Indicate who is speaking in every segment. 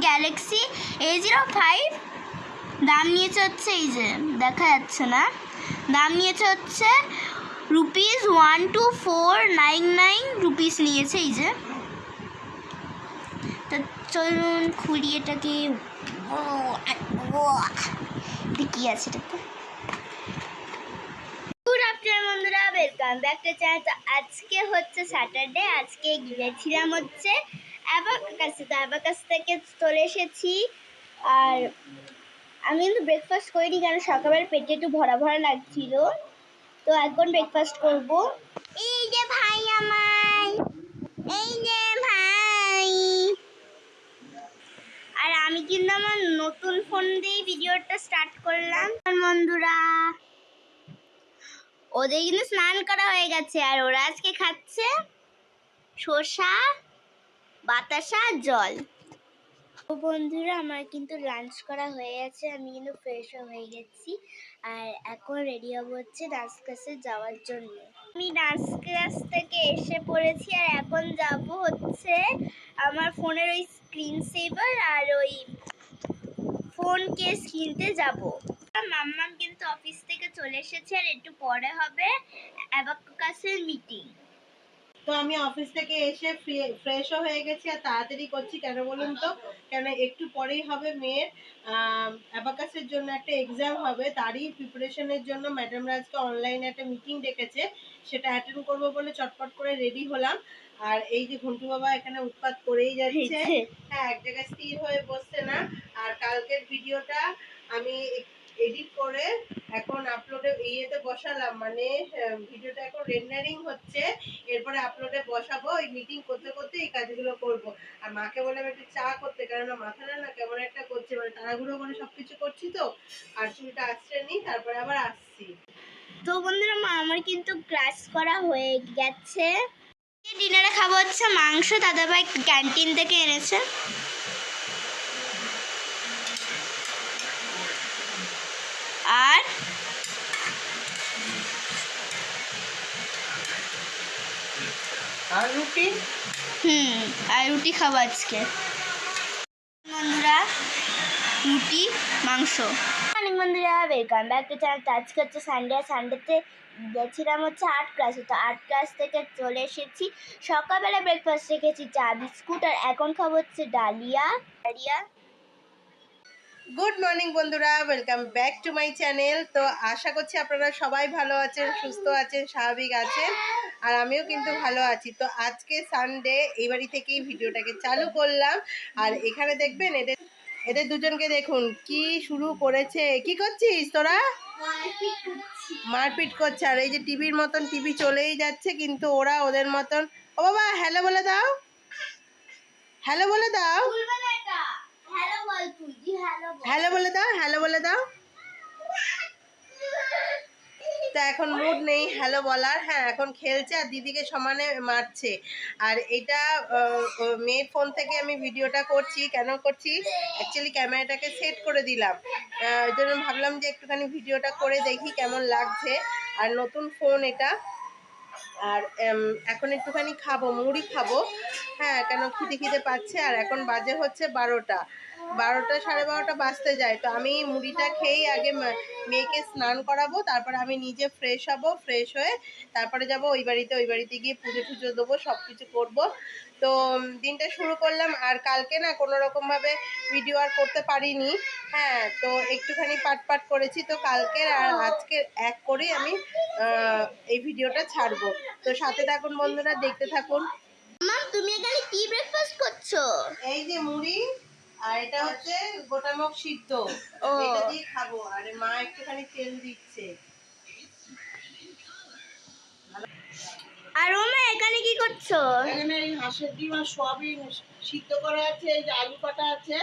Speaker 1: Galaxy A zero five দাম নিয়েছে হচ্ছে এই যে, দেখা যাচ্ছে না। দাম নিয়েছে হচ্ছে rupees one two four nine nine rupees নিয়েছে এই যে। তো চলুন খুলি এটাকে। কি আছে এটাতে ওয়েলকাম ব্যাক টু চ্যানেল আজকে হচ্ছে স্যাটারডে আজকে গিয়েছিলাম হচ্ছে অ্যাবাকাসে তো অ্যাবাকাস থেকে চলে এসেছি। আর আমি কিন্তু ব্রেকফাস্ট করিনি কারণ সকালবেলা পেটে একটু ভরা ভরা লাগছিল। তো এখন ব্রেকফাস্ট করব। এই যে ভাই আমার এই যে ভাই। আর আমি কিন্তু আমার নতুন ফোন দিয়েই ভিডিওটা স্টার্ট করলাম। বন্ধুরা ওদের কিন্তু স্নান করা হয়ে গেছে আর ওরা আজকে খাচ্ছে শসা। বাতাসা জল। তো বন্ধুরা, আমার কিন্তু লাঞ্চ করা হয়ে গেছে, আমি কিন্তু ফ্রেশও হয়ে গেছি। আর এখন রেডি হব হচ্ছে ডান্স ক্লাসে যাওয়ার জন্য। আমি ডান্স ক্লাস থেকে এসে পড়েছি আর এখন যাব হচ্ছে আমার ফোনের ওই স্ক্রিন সেভার আর ওই ফোন কেস কিনতে যাব। মাম্মাম কিন্তু অফিস থেকে চলে এসেছে আর একটু পরে হবে অ্যাবাকাসের মিটিং
Speaker 2: তো আমি অফিস থেকে এসে ফ্রেশও হয়ে গেছি আর তাড়াতাড়ি করছি। কেন বলুন তো? কেন একটু পরেই হবে মেয়ের অ্যাবাকাসের জন্য একটা এক্সাম হবে। তারই প্রিপারেশনের জন্য ম্যাডামরা আজকে অনলাইনে একটা মিটিং ডেকেছে। সেটা অ্যাটেন্ড করব বলে চটপট করে রেডি হলাম। আর এই যে ঘন্টু বাবা এখানে উৎপাত করেই যাচ্ছে। হ্যাঁ এক জায়গায় স্থির হয়ে বসছে না। আর কালকের ভিডিওটা আমি এডিট করে এখন আপলোডে ইয়েতে বসালাম মানে ভিডিওটা এখন রেন্ডারিং হচ্ছে, এরপরে আপলোডে বসাবো ওই মিটিং করতে করতে এই কাজগুলো করব। আর মাকে বললাম একটু চা করতে কারণ মাথাটা না কেমন একটা করছে মানে তাড়াহুড়ো করে সবকিছু করছি তো, আর চুলটা আসছে নি তারপরে আবার আসছি।
Speaker 1: তো বন্ধুরা, মা, আমার কিন্তু ক্লাস করা হয়ে গেছে। ডিনারে খাব হচ্ছে মাংস, দাদাভাই ক্যান্টিন থেকে এনেছে। আর
Speaker 2: আর রুটি?
Speaker 1: হুম আর রুটি খাব আজকে। বন্ধুরা রুটি মাংস। অনেক বন্ধুরা। ওয়েলকাম ব্যাক টু চ্যানেল আজকে হচ্ছে সানডে সানডেতে গেছিলাম হচ্ছে আর্ট ক্লাসে। তো আর্ট ক্লাস থেকে চলে এসেছি। সকালবেলা ব্রেকফাস্ট রেখেছি। চা বিস্কুট আর এখন খাব হচ্ছে ডালিয়া। ডালিয়া।
Speaker 2: গুড মর্নিং বন্ধুরা। Welcome back to my channel তো আশা করছি আপনারা সবাই ভালো আছেন, সুস্থ আছেন, স্বাভাবিক আছেন, আর আমিও কিন্তু ভালো আছি। তো আজকে সানডে এই বাড়ি থেকেই ভিডিওটাকে চালু করলাম। আর এখানে দেখবেন এদের এদের দুজনকে দেখুন, কি শুরু করেছে। কি করছিস তোরা? মারপিট করছে। আর এই যে টিভির মতন টিভি চলেই যাচ্ছে, কিন্তু ওরা ওদের মতন ও বাবা হ্যালো বলে দাও। হ্যালো বলে দাও
Speaker 1: হ্যালো বল তুই হ্যালো
Speaker 2: হ্যালো বলে দাও হ্যালো বলে দাও তো এখন মুড নেই হ্যালো বলার। হ্যাঁ এখন খেলছে আর দিদিকে সমানে মারছে। আর এটা মেয়ের ফোন থেকে আমি ভিডিওটা করছি। কেন করছি? অ্যাকচুয়ালি ক্যামেরাটাকে সেট করে দিলাম। এই ওই জন্য ভাবলাম যে একটুখানি ভিডিওটা করে দেখি কেমন লাগছে। আর নতুন ফোন এটা। আর এখন একটুখানি খাব, মুড়ি খাব। হ্যাঁ কেন খিদে খিদে পাচ্ছে, আর এখন বাজে হচ্ছে বারোটা। বারোটা সাড়ে বারোটা বাজতে যায়, তো আমি মুড়িটা খেয়েই আগে মেয়েকে স্নান করাবো, তারপরে আমি নিজে ফ্রেশ হব ফ্রেশ হয়ে তারপরে যাব ওই বাড়িতে ওই বাড়িতে গিয়ে পুজো টুজো দেবো সব কিছু করব। তো দিনটা শুরু করলাম আর কালকে না কোনো রকমভাবে ভিডিও আর করতে পারিনি। হ্যাঁ তো একটুখানি পাট পাট করেছি তো কালকে আর আজকে এক করেই আমি এই ভিডিওটা ছাড়বো। তো সাথে থাকুন বন্ধুরা দেখতে থাকুন।
Speaker 1: মাম তুমি এখানে কি ব্রেকফাস্ট করছ?
Speaker 2: এই যে মুড়ি আর এটা হচ্ছে গোটা মুগ সিদ্ধ। এটা দিয়ে খাব। আর মা একটুখানি তেল দিচ্ছে।
Speaker 1: আর ওমা এখানে কি করছ?
Speaker 3: এখানে এই হাঁসের ডিম আর সোয়াবিন সিদ্ধ করা আছে এই যে আলু কাটা আছে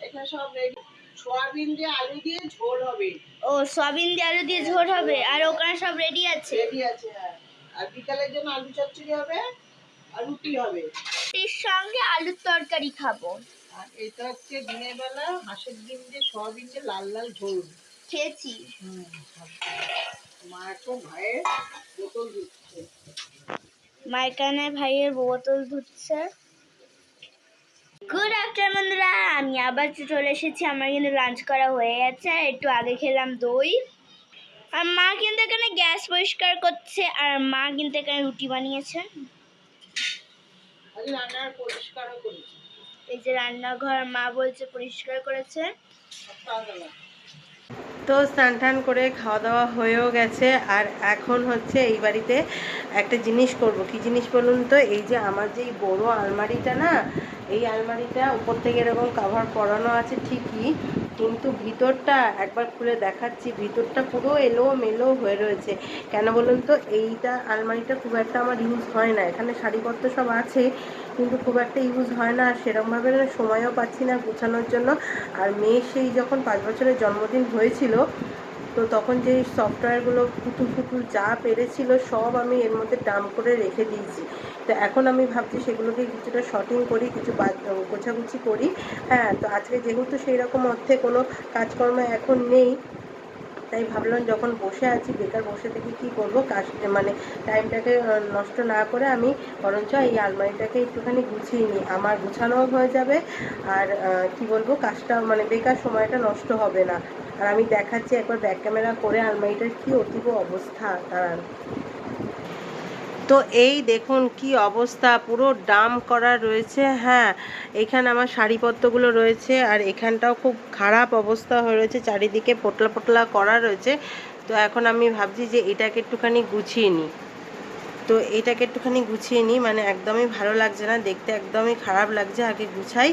Speaker 3: এখানে সব রেডি সোয়াবিন দিয়ে আলু দিয়ে ঝোল হবে।
Speaker 1: ও সয়াবিন দিয়ে আলু দিয়ে ঝোল হবে আর ওখানে সব রেডি আছে?
Speaker 3: রেডি আছে হ্যাঁ। আর বিকালের জন্য আলু চচ্চড়ি হবে আর রুটি হবে।
Speaker 1: এর সঙ্গে আলুর তরকারি খাব।
Speaker 3: আর এটা হচ্ছে দিনের বেলা হাঁসের ডিম দিয়ে সোয়াবিন দিয়ে লাল লাল ঝোল।
Speaker 1: খেয়েছি।
Speaker 3: হুম মা এখন ভাইয়ের বোতল দিচ্ছে।
Speaker 1: মা এখানে ভাইয়ের বোতল ধুচ্ছে গুড আফটারনুন বন্ধুরা। আমি আবার চলে এসেছি। আমার কিন্তু লাঞ্চ করা হয়ে গেছে। আর একটু আগে খেলাম দই। আর মা কিন্তু এখানে গ্যাস পরিষ্কার করছে। আর মা কিন্তু এখানে রুটি বানিয়েছে। এই যে রান্নাঘর মা বলছে পরিষ্কার করেছে।
Speaker 2: তো স্নান টান করে খাওয়া দাওয়া হয়েও গেছে। আর এখন হচ্ছে এই বাড়িতে একটা জিনিস করব। কি জিনিস বলুন তো? এই যে আমার যে এই বড় আলমারিটা না, এই আলমারিটা উপর থেকে এরকম কাভার পরানো আছে ঠিকই। কিন্তু ভিতরটা একবার খুলে দেখাচ্ছি। ভিতরটা পুরো এলো মেলো হয়ে রয়েছে। কেন বলুন তো, এইটা আলমারিটা খুব একটা আমার ইউজ হয় না। এখানে শাড়িপত্র সব আছে, কিন্তু খুব একটা ইউজ হয় না। আর সেরকমভাবে সময়ও পাচ্ছি না গোছানোর জন্য। আর মেয়ে সেই যখন পাঁচ বছরের জন্মদিন হয়েছিল তো তখন যে সফটওয়্যারগুলো পুতুল পুতুল যা পেরেছিল সব আমি এর মধ্যে ডাম্প করে রেখে দিয়েছি। তো এখন আমি ভাবছি সেগুলোকে কিছুটা শর্টিং করি, কিছু গোছাগুছি করি। হ্যাঁ তো আজকে যেহেতু সেই রকম অর্থে কোনো কাজকর্ম এখন নেই, তাই ভাবলাম যখন বসে আছি, বেকার বসে থেকে কি করব? কাজ মানে টাইমটাকে নষ্ট না করে আমি বরঞ্চ এই আলমারিটাকে একটুখানি গুছিয়ে নিই। আমার গুছানোও হয়ে যাবে আর কি বলব? কাজটা মানে বেকার সময়টা নষ্ট হবে না। আর আমি দেখাচ্ছি একবার ব্যাক ক্যামেরা করে আলমারিটার কি অতীব অবস্থা, দাঁড়ান। তো এই দেখুন কি অবস্থা, পুরো ডাম করা রয়েছে হ্যাঁ এখানে আমার শাড়িপত্রগুলো রয়েছে আর এখানটাও খুব খারাপ অবস্থা হয়ে রয়েছে, চারিদিকে পোটলা পোটলা করা রয়েছে। তো এখন আমি ভাবছি যে এটাকে একটুখানি গুছিয়ে নিই। তো এটাকে একটুখানি গুছিয়ে নিই মানে একদমই ভালো লাগছে না, দেখতে একদমই খারাপ লাগছে, আগে গুছাই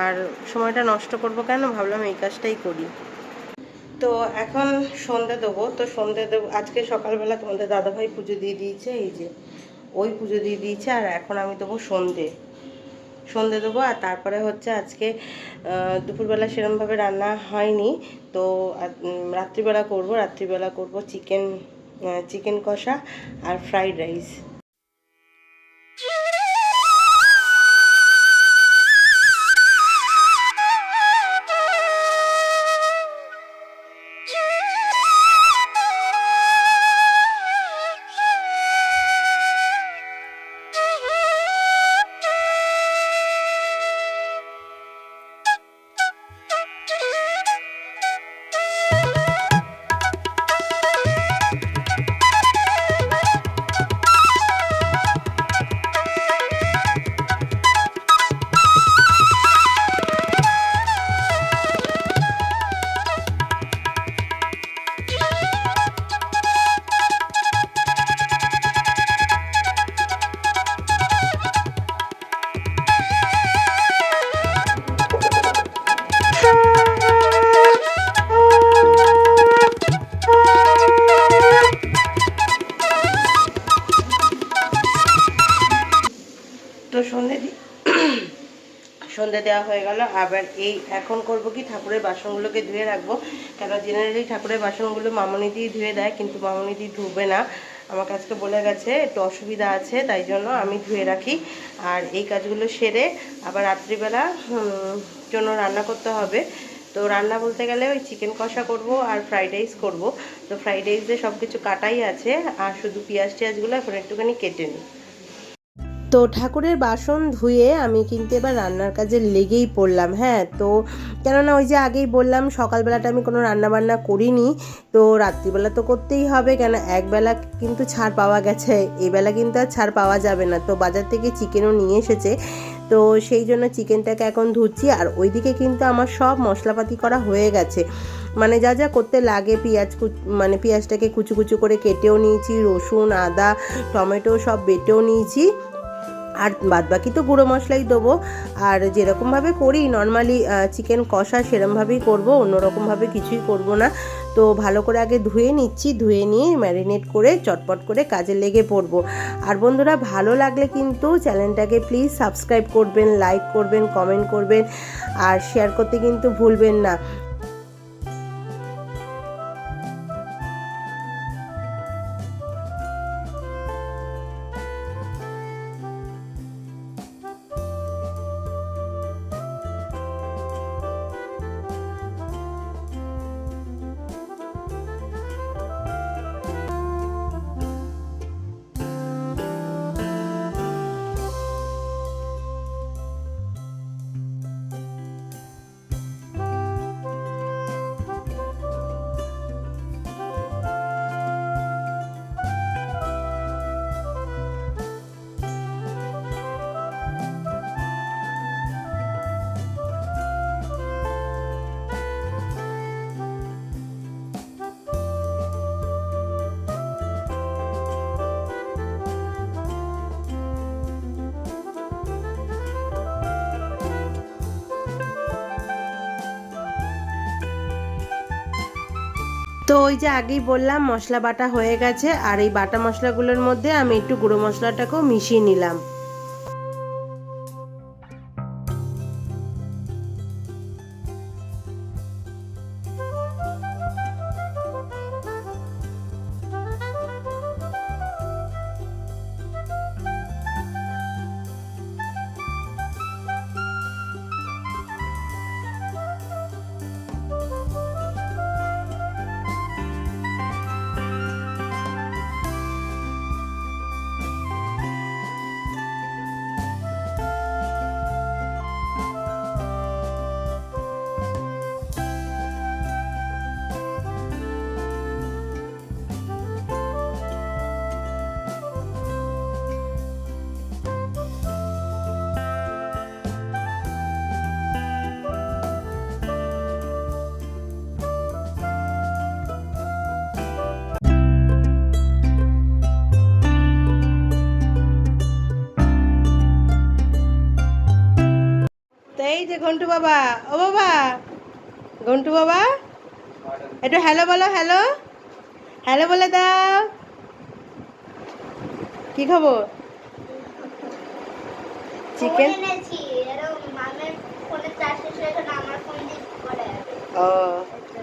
Speaker 2: আর সময়টা নষ্ট করব কেন? ভাবলাম এই কাজটাই করি। তো এখন সন্ধে দেবো, তো সন্ধে দেবো, আজকে সকালবেলা তোমাদের দাদাভাই পুজো দিয়ে দিয়েছে, এই যে ওই পুজো দিয়ে দিয়েছে, আর এখন আমি দেবো সন্ধে সন্ধে দেবো, আর তারপরে হচ্ছে আজকে দুপুরবেলা সেরমভাবে রান্না হয়নি, তো রাত্রিবেলা করব রাত্রিবেলা করব চিকেন চিকেন কষা আর ফ্রাইড রাইস। তো সন্ধে সন্ধে দেওয়া হয়ে গেল। আবার এই এখন করব কি, ঠাকুরের বাসনগুলোকে ধুয়ে রাখব। কেন জেনারেলি ঠাকুরের বাসনগুলো মামনি দিয়ে ধুয়ে দেয়, কিন্তু মামনি দিয়ে ধুবে না। আমার কাছকে বলে গেছে, একটু অসুবিধা আছে, তাই জন্য আমি ধুয়ে রাখি। আর এই কাজগুলো সেরে আবার রাত্রিবেলা জন্য রান্না করতে হবে। তো রান্না বলতে গেলে ওই চিকেন কষা করব আর ফ্রাইড রাইস করব। তো ফ্রাইড রাইসে সব কিছু কাটাই আছে, আর শুধু পেঁয়াজ টিয়াজগুলো এখন একটুখানি কেটে নিই। তো ঠাকুরের বাসন ধুয়ে আমি কিন্তু এবার রান্নার কাজে লেগেই পড়লাম হ্যাঁ। তো কেননা ওই যে আগেই বললাম, সকালবেলাটা আমি কোনো রান্না বান্না করিনি, তো রাত্রিবেলা তো করতেই হবে কেন একবেলা কিন্তু ছাড় পাওয়া গেছে এই বেলা কিন্তু আর ছাড় পাওয়া যাবে না। তো বাজার থেকে চিকেনও নিয়ে এসেছে, তো সেই জন্য চিকেনটাকে এখন ধুচ্ছি, আর ওইদিকে কিন্তু আমার সব মশলাপাতি করা হয়ে গেছে। মানে যা যা করতে লাগে, পেঁয়াজ মানে পেঁয়াজটাকে কুচু কুচু করে কেটেও নিয়েছি, রসুন, আদা, টমেটো সব বেটেও নিয়েছি আর বাদ বাকি তো গুঁড়ো মশলাই দেবো। আর যেরকমভাবে করি নর্মালি চিকেন কষা সেরমভাবেই করব, অন্যরকমভাবে কিছুই করব না। তো ভালো করে আগে ধুয়ে নিচ্ছি, ধুয়ে নিয়ে ম্যারিনেট করে চটপট করে কাজে লেগে পড়ব। আর বন্ধুরা, ভালো লাগলে কিন্তু চ্যানেলটাকে প্লিজ সাবস্ক্রাইব করবেন লাইক করবেন কমেন্ট করবেন, আর শেয়ার করতে কিন্তু ভুলবেন না। তো ওই যে আগেই বললাম, মশলা বাটা হয়ে গেছে, আর এই বাটা মশলাগুলোর মধ্যে আমি একটু গুঁড়ো মশলাটাকেও মিশিয়ে নিলাম। এই যে ঘন্টু বাবা ও বাবা ঘন্টু বাবা একটু হ্যালো বলো হ্যালো হ্যালো বলে দাও। কি খবর? চিকেন ও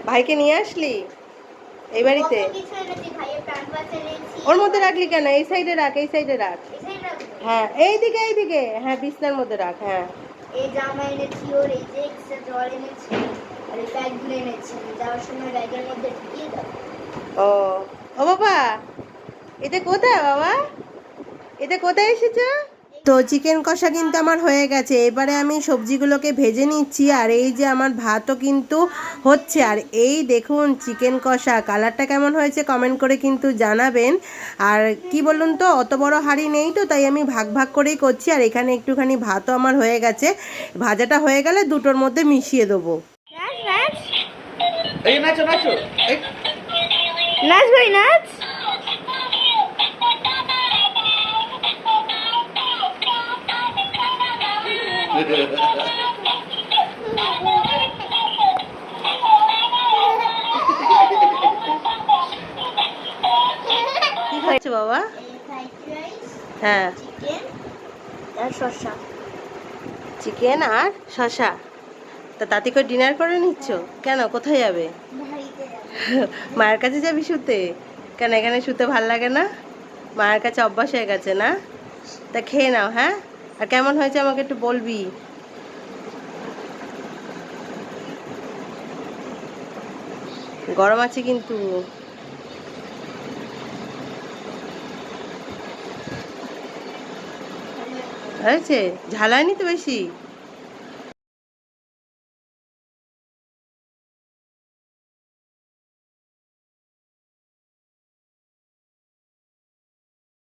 Speaker 2: ভাইকে নিয়ে আসলি এই বাড়িতে? ওর মধ্যে রাখলি কেন? এই সাইডে রাখ এই সাইডে রাখ। হ্যাঁ এইদিকে এইদিকে। হ্যাঁ বিছনার মধ্যে রাখ হ্যাঁ।
Speaker 1: এই জামা এনেছি ওর, এই যে এক্সট্রা জল এনেছি, আর এই ব্যাগগুলো এনেছি। যাওয়ার সময় ব্যাগের মধ্যে ঢুকিয়ে দাও।
Speaker 2: ও ও বাবা, এতে কোথায় বাবা? এতে কোথায় এসেছ? তো চিকেন কষা কিন্তু আমার হয়ে গেছে। এবারে আমি সবজিগুলোকে ভেজে নিচ্ছি আর এই যে আমার ভাতও কিন্তু হচ্ছে। আর এই দেখুন চিকেন কষা কালারটা কেমন হয়েছে কমেন্ট করে কিন্তু জানাবেন। আর কি বলুন তো অত বড় হাঁড়ি নেই তো তাই আমি ভাগ ভাগ করেই করছি। আর এখানে একটুখানি ভাতও আমার হয়ে গেছে। ভাজাটা হয়ে গেলে দুটোর মধ্যে মিশিয়ে দেবো।
Speaker 1: নাচ ভাই নাচ।
Speaker 2: কি বাবা? হ্যাঁ।
Speaker 1: চিকেন আর
Speaker 2: তা তাতে করে ডিনার করে নিচ্ছ? কেন? কোথায় যাবে? মায়ের কাছে যাবি শুতে? কেন? এখানে শুতে ভালো লাগে না? মায়ের কাছে অভ্যাস হয়ে গেছে না? তা খেয়ে নাও হ্যাঁ? আর কেমন হয়েছে আমাকে একটু বলবি? গরম আছে কিন্তু। হয়েছে? ঝালায়নি তো বেশি?